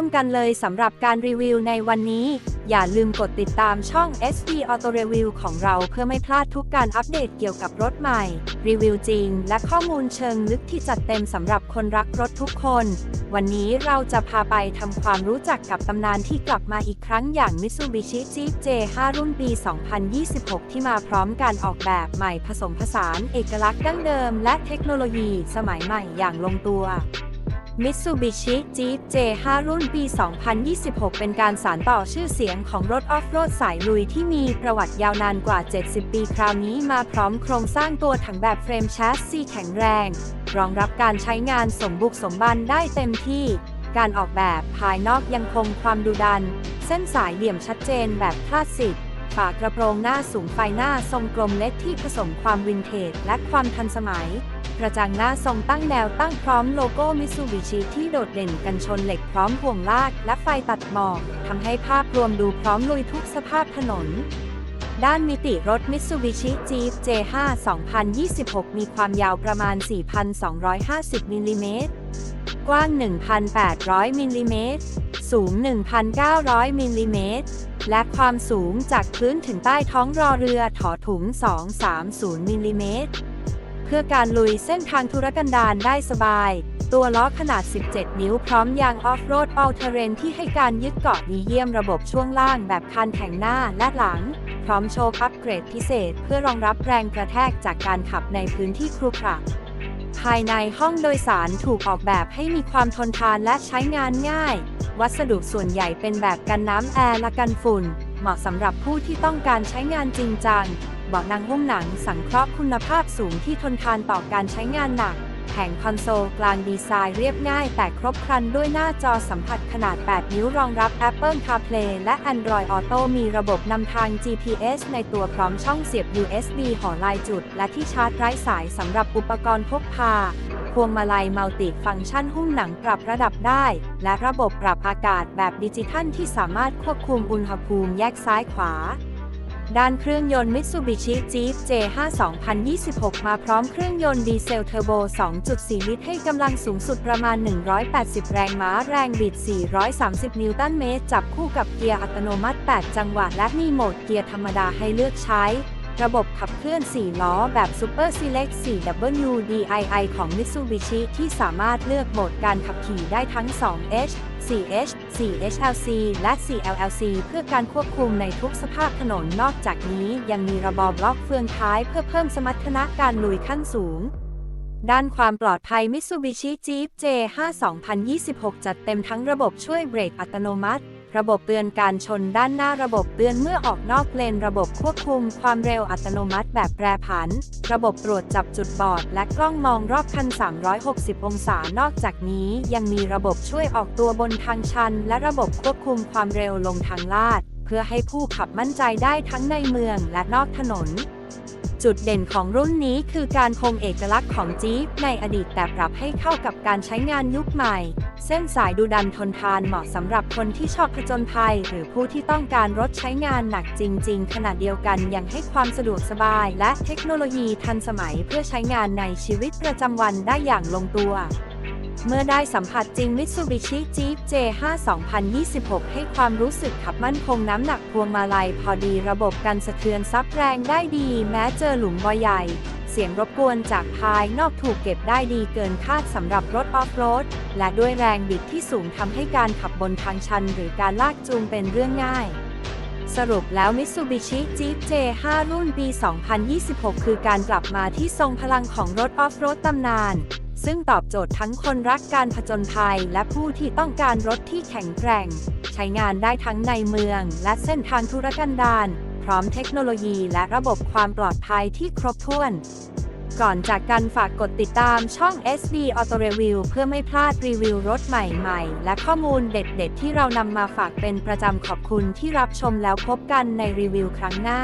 ริ่มกันเลยสำหรับการรีวิวในวันนี้ อย่าลืมกดติดตามช่อง SD Auto Review ของเราเพื่อไม่พลาดทุกการอัปเดตเกี่ยวกับรถใหม่ รีวิวจริง และข้อมูลเชิงลึกที่จัดเต็มสำหรับคนรักรถทุกคน วันนี้เราจะพาไปทำความรู้จักกับตำนานที่กลับมาอีกครั้งอย่าง Mitsubishi Jeep J5 รุ่นปี 2026 ที่มาพร้อมการออกแบบใหม่ผสมผสาน เอกลักษณ์ดั้งเดิม และเทคโนโลยี สมัยใหม่อย่างลงตัว Mitsubishi Jeep J5 รุ่นปี 2026 เป็นการสานต่อชื่อเสียงของรถออฟโรดสายลุยที่มีประวัติยาวนานกว่า 70 ปีคราวนี้มาพร้อมโครงสร้างตัวถังแบบเฟรมแชสซีแข็งแรง รองรับการใช้งานสมบุกสมบันได้เต็มที่ การออกแบบภายนอกยังคงความดุดัน เส้นสายเหลี่ยมชัดเจนแบบคลาสสิกฝากระโปรงหน้าสูงไฟหน้าทรงกลมเล็กที่ผสมความวินเทจและความทันสมัย กระจังหน้าทรงตั้งแนวตั้งพร้อมโลโก้มิซูบิชิที่โดดเด่นกันชนเหล็กพร้อมห่วงลากและไฟตัดหมอกทำให้ภาพรวมดูพร้อมลุยทุกสภาพถนน ด้านมิติรถ Mitsubishi Jeep J5 2026 มีความยาวประมาณ 4,250 มิลลิเมตร กว้าง 1,800 มิลลิเมตร สูง 1,900 มิลลิเมตรและความสูงจากพื้นถึงใต้ท้องรอเรือถอถุง 230 มิลลิเมตร พื่อการลุยเส้นทางธุรกันดารได้สบาย ตัวล้อขนาด 17 นิ้วพร้อมยางออฟโรด All Terrain ที่ให้การยึดเกาะดีเยี่ยมระบบช่วงล่างแบบคันแข่งหน้าและหลัง พร้อมโชว์อัปเกรดพิเศษ เพื่อรองรับแรงกระแทกจากการขับในพื้นที่ครุขระภายในห้องโดยสารถูกออกแบบให้มีความทนทานและใช้งานง่าย วัสดุส่วนใหญ่เป็นแบบกันน้ำแอร์และกันฝุ่น เหมาะสำหรับผู้ที่ต้องการใช้งานจริงจังเบาะนั่งหุ้มหนังสังเคราะห์คุณภาพสูงที่ทนทานต่อการใช้งานหนัก แผงคอนโซลกลางดีไซน์เรียบง่ายแต่ครบครันด้วยหน้าจอสัมผัสขนาด 8 นิ้วรองรับ Apple CarPlay และ Android Auto มีระบบนำทาง GPS ในตัวพร้อมช่องเสียบ USB หอลายจุด และที่ชาร์จไร้สายสำหรับอุปกรณ์พกพา พวงมาลัยมัลติฟังก์ชันหุ้มหนังปรับระดับได้ และระบบปรับอากาศแบบดิจิทัลที่สามารถควบคุมอุณหภูมิแยกซ้ายขวา ด้านเครื่องยนต์ Mitsubishi Jeep J5 2026 มาพร้อมเครื่องยนต์ดีเซลเทอร์โบ 2.4 ลิตร ให้กำลังสูงสุดประมาณ 180 แรงม้าแรงบิด 430 นิวตันเมตร จับคู่กับเกียร์อัตโนมัติ 8 จังหวะและมีโหมดเกียร์ธรรมดาให้เลือกใช้ ระบบขับเคลื่อน 4 ล้อแบบ Super Select 4WDII ของ Mitsubishi ที่สามารถเลือกโหมดการขับขี่ได้ทั้ง 2H 4H 4HLC และ 4LLC เพื่อการควบคุมในทุกสภาพถนนนอกจากนี้ยังมีระบอบล็อกเฟืองท้ายเพื่อเพิ่มสมรรถนะการลุยขั้นสูง ด้านความปลอดภัย Mitsubishi Jeep J5 2026 จัดเต็มทั้งระบบช่วยเบรกอัตโนมัติ ระบบเตือนการชนด้านหน้าระบบเตือนเมื่อออกนอกเลนระบบควบคุมความเร็วอัตโนมัติแบบแปรผัน ระบบตรวจจับจุดบอด และกล้องมองรอบคัน 360 องศานอกจากนี้ยังมีระบบช่วยออกตัวบนทางชัน และระบบควบคุมความเร็วลงทางลาด เพื่อให้ผู้ขับมั่นใจได้ทั้งในเมืองและนอกถนนจุดเด่นของรุ่นนี้คือการคงเอกลักษณ์ของจี๊ปในอดีตแต่ปรับให้เข้ากับการใช้งานยุคใหม่ เส้นสายดูดันทนทานเหมาะสำหรับคนที่ชอบผจญภัย หรือผู้ที่ต้องการรถใช้งานหนักจริง ๆ ขณะเดียวกันยังให้ความสะดวกสบาย และเทคโนโลยีทันสมัยเพื่อใช้งานในชีวิตประจำวันได้อย่างลงตัวเมื่อได้สัมผัสจริง Mitsubishi Jeep J5 2026 ให้ความรู้สึกขับมั่นคงน้ำหนักพวงมาลัยพอดีระบบกันสะเทือนซับแรงได้ดีแม้เจอหลุมบ่อใหญ่ เสียงรบกวนจากภายนอกถูกเก็บได้ดีเกินคาดสำหรับรถออฟโรด และด้วยแรงบิดที่สูงทำให้การขับบนทางชันหรือการลากจูงเป็นเรื่องง่าย สรุปแล้ว Mitsubishi Jeep J5 รุ่นปี 2026 คือการกลับมาที่ทรงพลังของรถออฟโรดตำนาน ซึ่งตอบโจทย์ทั้งคนรักการผจญภัย และผู้ที่ต้องการรถที่แข็งแกร่ง ใช้งานได้ทั้งในเมือง และเส้นทางธุรกันดาร ร้อมเทคโนโลยีและระบบความปลอดภัยที่ครบถ้วน ก่อนจากกันฝากกดติดตามช่อง SD Auto Review เพื่อไม่พลาดรีวิวรถใหม่ๆ และข้อมูลเด็ดๆ ที่เรานำมาฝากเป็นประจำขอบคุณที่รับชมแล้วพบกันในรีวิวครั้งหน้า